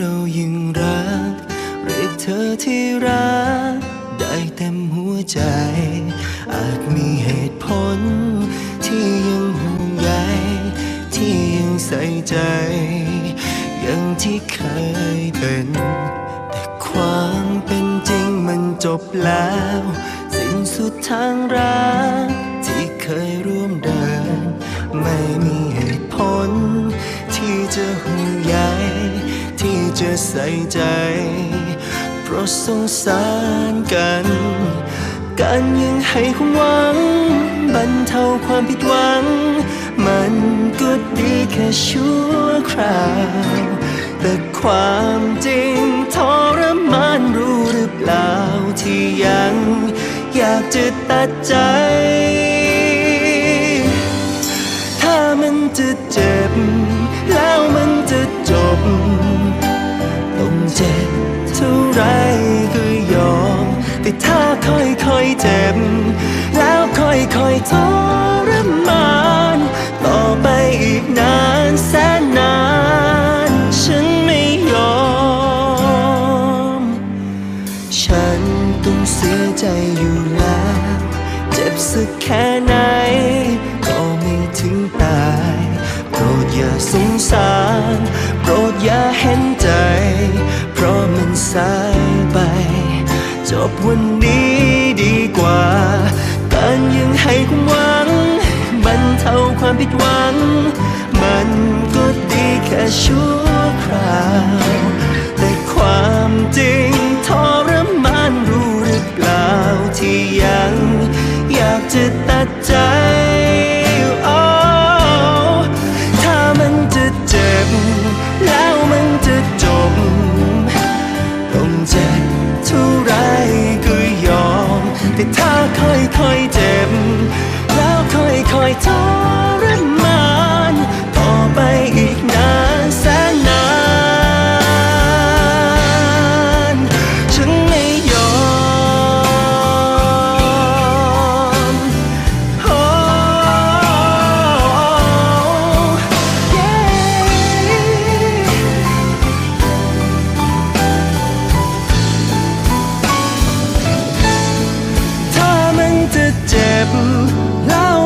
เรายังรัก เรียกเธอที่รัก ได้เต็มหัวใจ อาจมีเหตุผล ที่ยังห่วงใยที่ยังใส่ใจ อย่างที่เคยเป็น แต่ความเป็นจริงมันจบแล้ว สิ้นสุดทางรัก ที่เคยร่วมเดิน ไม่มีเหตุผล ที่จะห่วง จะใส่ใจ เพราะสงสารกัน การยังให้ความหวัง บรรเทาความผิดหวัง มันก็ดีแค่ชั่วคราว แต่ความจริงทรมานรู้หรือเปล่าที่ยัง อยากจะตัดใจถ้ามันจะเจ็บ ถ้าค่อยๆเจ็บ แล้วค่อยๆทรมาน ต่อไปอีกนานแสนนาน ฉันไม่ยอม ฉันต้องเสียใจอยู่แล้ว เจ็บสักแค่ไหน ก็ไม่ถึงตาย จบวันนี้ดีกว่า การยังให้ความหวังบรรเทาความผิดหวัง มันก็ดีแค่ชั่วคราว แต่ความจริงทรมานรู้หรือเปล่าที่ยั มแต่ถ้วค่อยๆ เจ็บแล้ว